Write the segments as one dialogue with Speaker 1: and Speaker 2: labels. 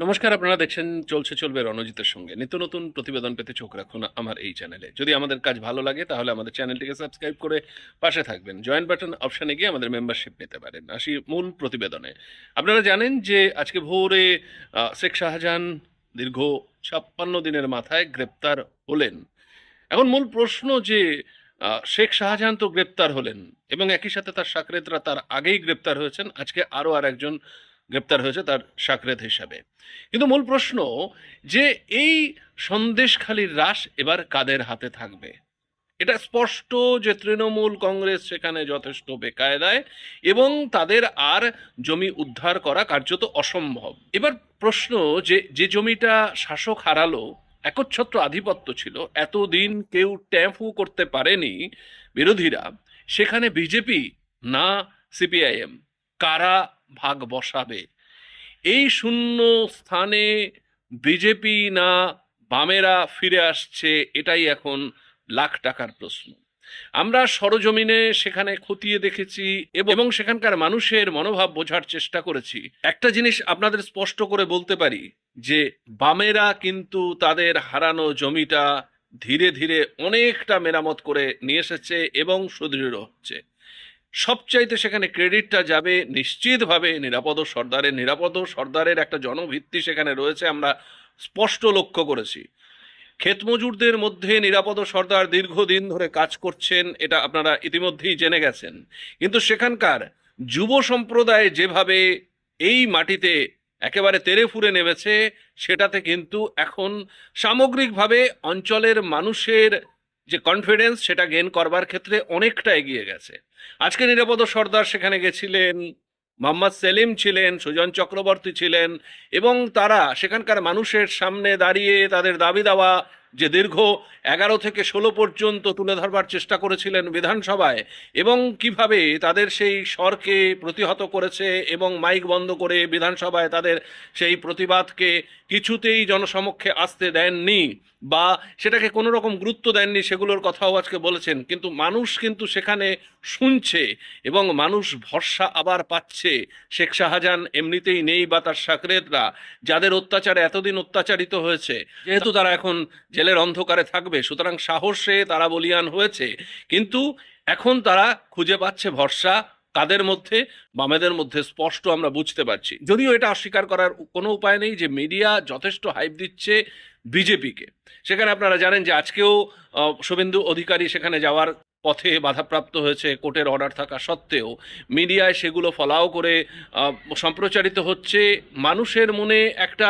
Speaker 1: নমস্কার, আপনারা দেখছেন চলছে চলবে রণজিতের সঙ্গে। নিত্য নতুন প্রতিবেদন পেতে চোখ রাখুন আমার এই চ্যানেলে। যদি আমাদের কাজ ভালো লাগে, তাহলে আমাদের চ্যানেলটিকে সাবস্ক্রাইব করে পাশে থাকবেন। জয়েন বাটন অপশানে গিয়ে আমাদের মেম্বারশিপ নিতে পারেন। আসি মূল প্রতিবেদনে। আপনারা জানেন যে আজকে ভোরে শেখ শাহজাহান দীর্ঘ ছাপ্পান্ন দিনের মাথায় গ্রেপ্তার হলেন। এখন মূল প্রশ্ন যে শেখ শাহজাহান তো গ্রেপ্তার হলেন এবং একই সাথে তার সাকরেতরা তার আগেই গ্রেপ্তার হয়েছেন। আজকে আরও আর একজন গ্রেপ্তার হয়েছে তার সাকরেত হিসাবে। কিন্তু মূল প্রশ্ন যে এই সন্দেশখালির রাস এবার কাদের হাতে থাকবে? এটা স্পষ্ট যে তৃণমূল কংগ্রেস সেখানে যথেষ্ট বেকায়দায় এবং তাদের আর জমি উদ্ধার করা কার্যত অসম্ভব। এবার প্রশ্ন যে যে জমিটা শাসক হারালো, একচ্ছত্র আধিপত্য ছিল, এতদিন কেউ ট্যাফু করতে পারেনি বিরোধীরা, সেখানে বিজেপি না সিপিআইএম? কারা ভাগ বসাবে। এই শূন্য স্থানে বিজেপি না বামেরা ফিরে আসছে, এটাই এখন লাখ টাকার প্রশ্ন। আমরা সরজমিনে সেখানে খতিয়ে দেখেছি এবং সেখানকার মানুষের মনোভাব বোঝার চেষ্টা করেছি। একটা জিনিস আপনাদের স্পষ্ট করে বলতে পারি যে, বামেরা কিন্তু তাদের হারানো জমিটা ধীরে ধীরে অনেকটা মেরামত করে নিয়ে এসেছে এবং সুদৃঢ় হচ্ছে। সবচাইতে সেখানে ক্রেডিটটা যাবে নিশ্চিতভাবে নিরাপদ সর্দারের নিরাপদ সর্দারের একটা জনভিত্তি সেখানে রয়েছে, আমরা স্পষ্ট লক্ষ্য করেছি। ক্ষেতমজুরদের মধ্যে নিরাপদ সর্দার দীর্ঘদিন ধরে কাজ করছেন, এটা আপনারা ইতিমধ্যেই জেনে গেছেন। কিন্তু সেখানকার যুব সম্প্রদায় যেভাবে এই মাটিতে একেবারে তেরে ফুরে নেমেছে, সেটাতে কিন্তু এখন সামগ্রিকভাবে অঞ্চলের মানুষের যে কনফিডেন্স সেটা গেন করবার ক্ষেত্রে অনেকটা এগিয়ে গেছে। আজকে নিরাপদ সর্দার সেখানে গেছিলেন, মোহাম্মদ সেলিম ছিলেন, সুজন চক্রবর্তী ছিলেন এবং তারা সেখানকার মানুষের সামনে দাঁড়িয়ে তাদের দাবি দেওয়া যে দীর্ঘ এগারো থেকে ষোলো পর্যন্ত তুলে ধরবার চেষ্টা করেছিলেন বিধানসভায় এবং কীভাবে তাদের সেই স্বরকে প্রতিহত করেছে এবং মাইক বন্ধ করে বিধানসভায় তাদের সেই প্রতিবাদকে কিছুতেই জনসমক্ষে আসতে দেননি বা সেটাকে কোনো রকম গুরুত্ব দেননি সেগুলোর কথাও আজকে বলেছেন। কিন্তু মানুষ কিন্তু সেখানে শুনছে এবং মানুষ ভরসা আবার পাচ্ছে। শেখ শাহজাহান এমনিতেই নেই বা তার সাকরেতরা, যাদের অত্যাচারে এতদিন অত্যাচারিত হয়েছে। যেহেতু তারা এখন জেলের অন্ধকারে থাকবে। সুতরাং সাহসে তারা বলিয়ান হয়েছে। কিন্তু এখন তারা খুঁজে পাচ্ছে ভরসা কাদের মধ্যে? বামেদের মধ্যে স্পষ্ট আমরা বুঝতে পারছি। যদিও এটা অস্বীকার করার কোনো উপায় নেই যে মিডিয়া যথেষ্ট হাইপ দিচ্ছে বিজেপিকে। সেখানে আপনারা জানেন যে আজকেও শুভেন্দু অধিকারী সেখানে যাওয়ার পথে বাধাপ্রাপ্ত হয়েছে, কোর্টের অর্ডার থাকা সত্ত্বেও মিডিয়ায় সেগুলো ফলাও করে সম্প্রচারিত হচ্ছে। মানুষের মনে একটা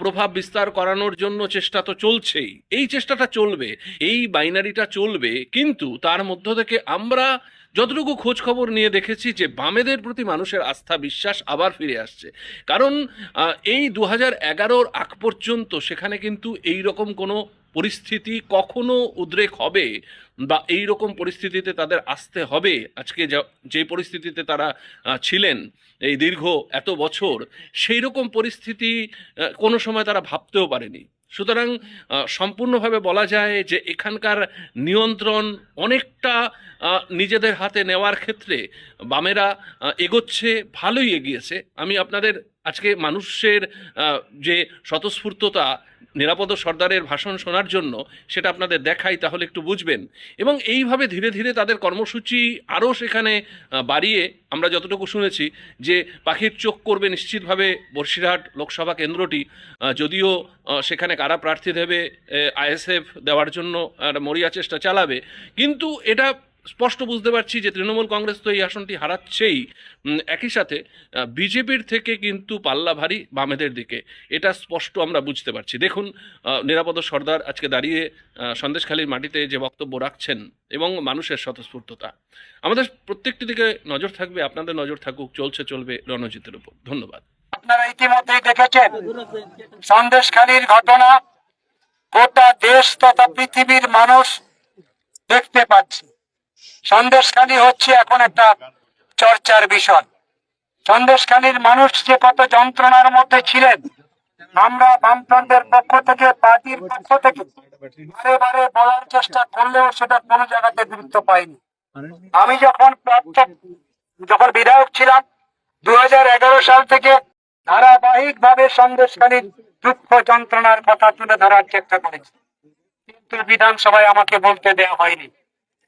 Speaker 1: প্রভাব বিস্তার করানোর জন্য চেষ্টা তো চলছেই। এই চেষ্টাটা চলবে, এই বাইনারিটা চলবে, কিন্তু তার মধ্য থেকে আমরা যতটুকু খোঁজ খবর নিয়ে দেখেছি যে বামেদের প্রতি মানুষের আস্থা, বিশ্বাস আবার ফিরে আসছে। কারণ এই দু হাজার এগারোর আগ পর্যন্ত সেখানে কিন্তু এই রকম কোনো পরিস্থিতি কখনো উদ্রেক হবে বা এই রকম পরিস্থিতিতে তাদের আসতে হবে? আজকে যা পরিস্থিতিতে তারা ছিলেন এই দীর্ঘ এত বছর সেই রকম পরিস্থিতি কোনো সময় তারা ভাবতেও পারেনি। সুতরাং সম্পূর্ণভাবে বলা যায় যে এখানকার নিয়ন্ত্রণ অনেকটা নিজেদের হাতে নেওয়ার ক্ষেত্রে বামেরা এগোচ্ছে, ভালোই এগিয়েছে। আমি আপনাদের আজকে মানুষের যে স্বতঃস্ফূর্ততা নিরাপদ সর্দারের ভাষণ শোনার জন্য সেটা আপনাদের দেখাই, তাহলে একটু বুঝবেন। এবং এইভাবে ধীরে ধীরে তাদের কর্মসূচি আরও সেখানে বাড়িয়ে আমরা যতটুকু শুনেছি যে পাখির চোখ করবে নিশ্চিতভাবে বর্ষিরহাট লোকসভা কেন্দ্রটি যদিও সেখানে কারা প্রার্থী দেবে আইএসএফ দেওয়ার জন্য মরিয়া চেষ্টা চালাবে। কিন্তু এটা স্পষ্ট বুঝতে পারছি যে তৃণমূল কংগ্রেস তো এই আসনটি হারাচ্ছেই। একই সাথে বিজেপির থেকে কিন্তু পাল্লা ভারী বামেদের দিকে। এটা স্পষ্ট আমরা বুঝতে পারছি। দেখুন নিরাপদ সর্দার আজকে দাঁড়িয়ে সন্দেশখালীর মাটিতে যে বক্তব্য রাখছেন এবং মানুষের স্বতঃস্ফূর্ততা। আমাদের প্রত্যেকটি দিকে নজর থাকবে, আপনাদের নজর থাকুক, চলছে, চলবে রণজিতের উপর। ধন্যবাদ।
Speaker 2: আপনারা ইতিমধ্যেই দেখেছেন, সন্দেশখালীর ঘটনা, গোটা দেশ তথা পৃথিবীর মানুষ দেখতে পাচ্ছে। সন্দেশখালী হচ্ছে এখন একটা চর্চার বিষয়। সন্দেশখালীর মানুষ যে কত যন্ত্রণার মধ্যে ছিলেন, আমরা বামফ্রন্টের পক্ষ থেকে, পার্টির পক্ষ থেকে বারে বারে বলার চেষ্টা করলেও সেটা কোনো জায়গাতে গুরুত্ব পায়নি আমি যখন যখন বিধায়ক ছিলাম দু হাজার এগারো সাল থেকে ধারাবাহিক ভাবে সন্দেশকালীন দুঃখ যন্ত্রণার কথা তুলে ধরার চেষ্টা করেছি। কিন্তু বিধানসভায় আমাকে বলতে দেওয়া হয়নি।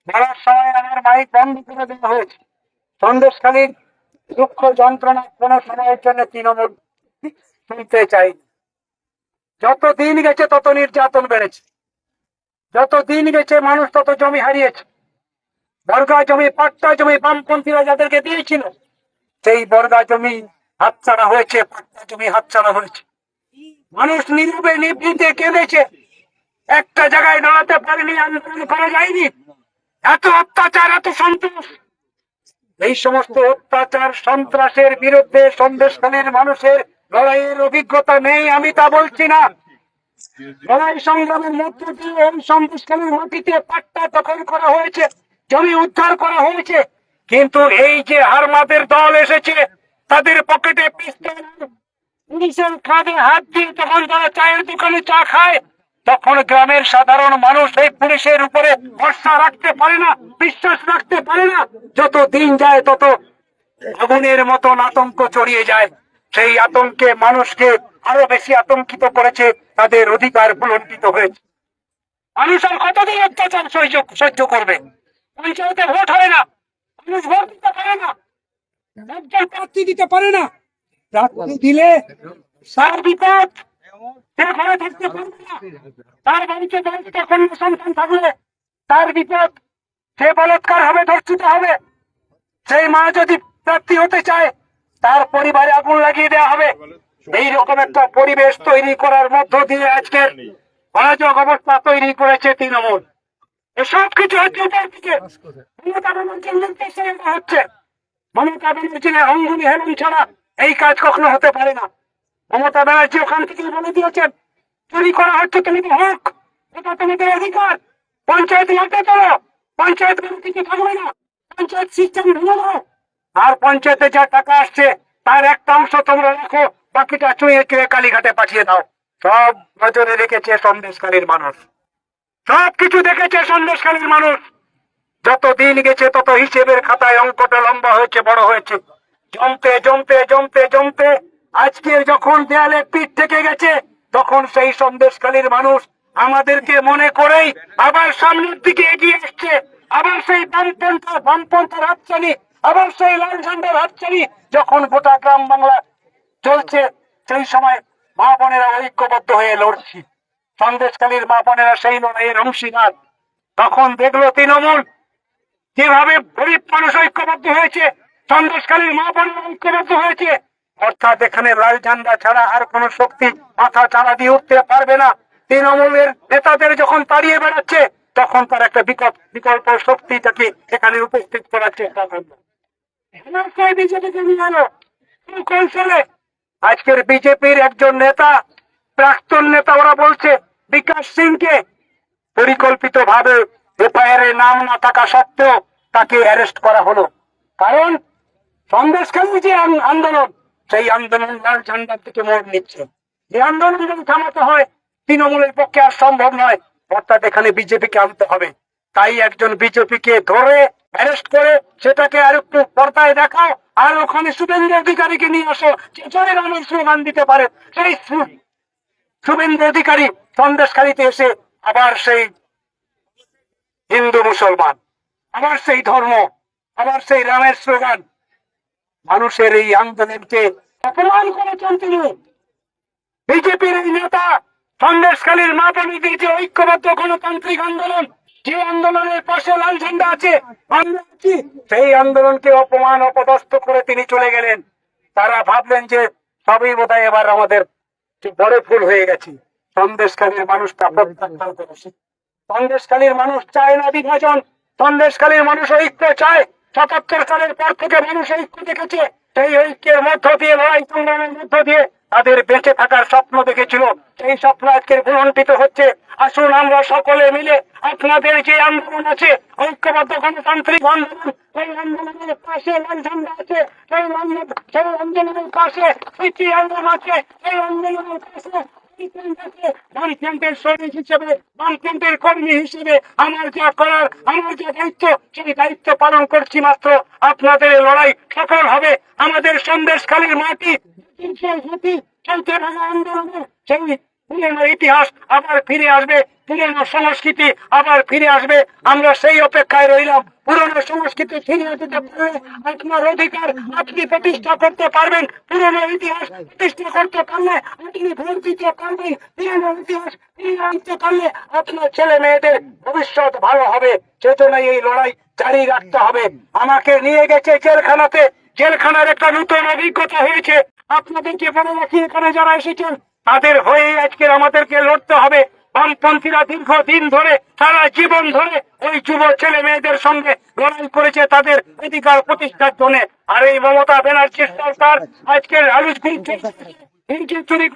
Speaker 2: বলার সময় আমার মাইক বন্ধ করে দেওয়া হয়েছে সন্দেশকালীন দুঃখ যন্ত্রণা কোন সময়ের জন্য তৃণমূল শুনতে চাই যত দিন গেছে তত নির্যাতন বেড়েছে। যত দিন গেছে মানুষ তত জমি হারিয়েছে। বর্গা জমি, পাট্টা জমি বামপন্থীরা যাদেরকে দিয়েছিল, সেই বর্গা জমি হাতছাড়া হয়েছে, পাট্টা জমি হাতছাড়া হয়েছে। মানুষ নীরবে, নিভৃতে কেঁদেছে। একটা জায়গায় দাঁড়াতে পারেনি, আন্দোলন করা যায়নি। এত অত্যাচার, এত সন্ত্রাস এই সমস্ত অত্যাচার সন্ত্রাসের বিরুদ্ধে সন্দেশখালীর মানুষের লড়াইয়ের অভিজ্ঞতা নেই, আমি তা বলছি না। লড়াই সংগ্রামের মধ্য দিয়ে এই সন্দেশখালীর মাটিতে পাট্টা দখল করা হয়েছে, জমি উদ্ধার করা হয়েছে। কিন্তু এই যে হারমাদের দল এসেছে, তাদের পকেটে পিস্তল। পুলিশের কাঁধে হাত দিয়ে তখন তারা চায়ের দোকানে চা খায়। তখন গ্রামের সাধারণ মানুষ এই পুলিশের উপরে ভরসা রাখতে পারে না, বিশ্বাস রাখতে পারে না। যত দিন যায়, তত আগুনের মতন আতঙ্ক ছড়িয়ে যায়। সেই আতঙ্কে মানুষকে আরও বেশি আতঙ্কিত করেছে, তাদের অধিকার ভুলণ্ঠিত হয়েছে। মানুষ আর কতদিন অত্যাচার সহ্য সহ্য করবে? পঞ্চায়েতে ভোট হয় না, মানুষ ভোট দিতে পারে না প্রার্থী দিতে পারে না। প্রার্থী দিলে তার বিপদ না। তার বাড়িতে বয়স্ক কন্যা সন্তান থাকলে তার বিপদ সে বলৎকার হবে, ধর্ষিত হবে। সেই মা যদি প্রার্থী হতে চায়, তার পরিবারে আগুন লাগিয়ে দেওয়া হবে। এইরকম একটা পরিবেশ তৈরি করার মধ্য দিয়ে আজকে অরাজক অবস্থা তৈরি করেছে তৃণমূল। এসব কিছু হচ্ছে মমতা ব্যানার্জির নির্দেশে হচ্ছে। মমতা ব্যানার্জির অঙ্গুলি হেলন ছাড়া এই কাজ কখনো হতে পারে না। মমতা ব্যানার্জি ওখান থেকে বলে দিয়েছেন চুরি করা হচ্ছে, তুমি হোক। এটা তোমাদের অধিকার। পঞ্চায়েত লাগতে চলো। পঞ্চায়েত কিছু থাকবে না। পঞ্চায়েত সিস্টেম ভেঙে দাও। আর পঞ্চায়েতে যা টাকা আসছে, তার একটা অংশ তোমরা রাখো, বাকিটা চুয়ে চুয়ে কালীঘাটে পাঠিয়ে দাও। সব নজরে রেখেছে সন্দেশকারীর মানুষ। সব কিছু দেখেছে সন্দেশকারীর মানুষ। যত দিন গেছে, তত হিসেবের খাতায় অঙ্কটা লম্বা হয়েছে, বড় হয়েছে। জমতে জমতে জমতে জমতে আজকের যখন দেয়ালে পিঠ থেকে গেছে, তখন সেই সন্দেশকালীর মানুষ আমাদেরকে মনে করেই আবার সামনের দিকে এগিয়ে আসছে আবার সেই বামপন্থা বামপন্থার হাতছানি আবার সেই লাল ঝান্ডার হাতছানি যখন গোটা গ্রাম বাংলা চলছে, সেই সময় মা বোনেরা ঐক্যবদ্ধ হয়ে লড়ছি। সন্দেশকালীর মা বোনেরা সেই লড়াইয়ের অংশীদার। তখন দেখল তৃণমূল যেভাবে গরিব মানুষ ঐক্যবদ্ধ হয়েছে, সন্দেশকালীর মা বোনেরা ঐক্যবদ্ধ হয়েছে। অর্থাৎ এখানে লাল ঝান্ডা ছাড়া আর কোন শক্তি মাথা চালা দিয়ে উঠতে পারবে না। তৃণমূলের নেতাদের যখন তাড়িয়ে বেড়াচ্ছে, তখন তার একটা বিকল্প বিকল্প শক্তিটাকে এখানে উপস্থিত করার চেষ্টা করবে আজকের বিজেপির একজন নেতা, প্রাক্তন নেতা ওরা বলছে, বিকাশ সিংকে পরিকল্পিত ভাবে নাম না থাকা সত্ত্বেও তাকে অ্যারেস্ট করা হলো। কারণ সন্দেশখালী যে আন্দোলন। সেই আন্দোলন লাল ঝান্ডার থেকে মোড় নিচ্ছে। এই আন্দোলন যদি থামাতে হয়, তৃণমূলের পক্ষে আর সম্ভব নয়। অর্থাৎ এখানে বিজেপিকে আনতে হবে। তাই একজন বিজেপিকে ধরে, অ্যারেস্ট করে, সেটাকে আর একটু পর্দায় দেখাও, আর ওখানে শুভেন্দু অধিকারীকে নিয়ে আসো, যে জয়ের আমার স্লোগান দিতে পারে, সেই শুভেন্দু অধিকারী সন্দেশকারীতে এসে আবার সেই হিন্দু মুসলমান, আবার সেই ধর্ম, আবার সেই রামের স্লোগান। মানুষের এই আন্দোলনকে অপমান করেছেন তিনি। বিজেপির এই নেতা সন্দেশখালীর মা যে ঐক্যবদ্ধ গণতান্ত্রিক আন্দোলন, যে আন্দোলনের পাশে লাল ঝান্ডা আছে সেই আন্দোলনকে অপমান, অপদস্থ করে তিনি চলে গেলেন। তারা ভাবলেন যে সবই বোধহয় এবার আমাদের বড় ফুল হয়ে গেছে। সন্দেশখালীর মানুষটা প্রত্যাখ্যান করেছে। সন্দেশখালীর মানুষ চায় না বিভাজন, সন্দেশখালীর মানুষ ঐক্য চায়। সাতাত্তর সালের পর থেকে মানুষ ঐক্য দেখেছে সেই ঐক্যের মধ্য দিয়ে, লড়াই সংগ্রামের মধ্য দিয়ে তাদের বেঁচে থাকার স্বপ্ন দেখেছিল। সেই স্বপ্ন আজকের গ্রহণকৃত হচ্ছে। আসুন আমরা সকলে মিলে আপনাদের যে আন্দোলন আছে, ঐক্যবদ্ধ গণতান্ত্রিক আন্দোলন, সেই আন্দোলনের পাশে লাল ঝান্ডা আছে, সেই সেই আন্দোলনের পাশে আন্দোলন আছে, সেই আন্দোলনের পাশে বামফ্রন্টের সৈনিক হিসেবে বামফ্রন্টের কর্মী হিসেবে আমার যা করার, আমার যে দায়িত্ব, সেই দায়িত্ব পালন করছি মাত্র। আপনাদের লড়াই সফল হবে। আমাদের সন্দেশখালীর মাটি সেই তেভাগা আন্দোলনের সেই পুরনো ইতিহাস আবার ফিরে আসবে পুরনো সংস্কৃতি আবার ফিরে আসবে। আমরা সেই অপেক্ষায় রইলাম। পুরনো সংস্কৃতি ফিরে দিতে আপনার অধিকার আপনি প্রতিষ্ঠা করতে পারবেন। পুরনো ইতিহাস প্রতিষ্ঠা করতে পারলে আপনি ভোট দিতে পারবেন পুরনো ইতিহাস ফিরে আনতে পারলে আপনার ছেলে মেয়েদের ভবিষ্যৎ ভালো হবে। চেতনায় এই লড়াই জারি রাখতে হবে। আমাকে নিয়ে গেছে জেলখানাতে। জেলখানার একটা নতুন অভিজ্ঞতা হয়েছে। আপনাদেরকে বলে রাখি, এখানে যারা এসেছেন তাদের হয়ে আজকের আমাদেরকে লড়তে হবে। বামপন্থীরা দীর্ঘদিন ধরে, সারা জীবন ধরে ওই যুব ছেলে মেয়েদের সঙ্গে লড়াই করেছে তাদের অধিকার প্রতিষ্ঠার জন্য। আর এই মমতা ব্যানার্জির সরকার আজকের হিংসে চুরি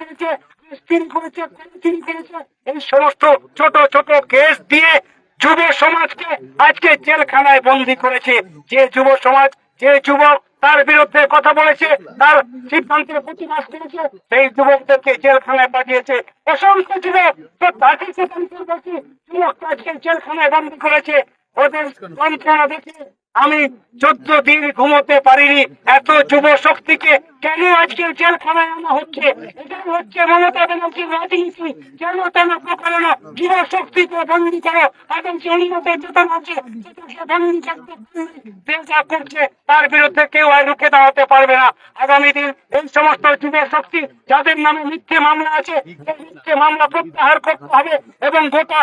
Speaker 2: চুরি করেছে, এই সমস্ত ছোট ছোট কেস দিয়ে যুব সমাজকে আজকে জেলখানায় বন্দি করেছে। যে যুব সমাজ, যে যুবক তার বিরুদ্ধে কথা বলেছে, তার সিদ্ধান্তের প্রতিবাদ করেছে, সেই যুবকদেরকে জেলখানায় পাঠিয়েছে। অসংখ্য যুবক তো তাকে বলছি যুবককে আজকে জেলখানায় বন্ধ করেছে। ওদের যন্ত্রণা দেখে আমি চোদ্দ দিন ঘুমোতে পারিনি। এত যুব শক্তিকে কেন আজকে জেলখানায় আনা হচ্ছে? এটা হচ্ছে মমতা ব্যানার্জির রাজনীতি। কেন তেন প্রকারণা যুব শক্তিকে চেতনা আছে যে যা করছে। তার বিরুদ্ধে কেউ আর রুখে দাঁড়াতে পারবে না। আগামী দিন এই সমস্ত শক্তি যাদের নামে মিথ্যে মামলা আছে সেই মিথ্যে মামলা প্রত্যাহার করতে হবে এবং গোটা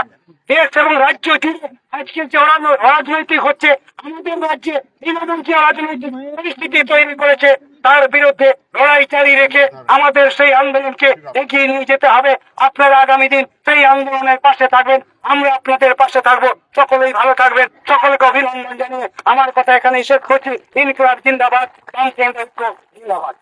Speaker 2: দেশ এবং রাজ্য জুড়ে আজকে যে অরাজনৈতিক হচ্ছে, আমাদের রাজ্যে তৃণমূলকে রাজনৈতিক পরিস্থিতি তৈরি করেছে তার বিরুদ্ধে লড়াই চালিয়ে রেখে আমাদের সেই আন্দোলনকে এগিয়ে নিয়ে যেতে হবে। আপনারা আগামী দিন সেই আন্দোলনের পাশে থাকবেন। আমরা আপনাদের পাশে থাকব। সকলেই ভালো থাকবেন। সকলকে অভিনন্দন জানিয়ে আমার কথা এখানে শেষ করছি। ইনকলাব জিন্দাবাদ জিন্দাবাদ।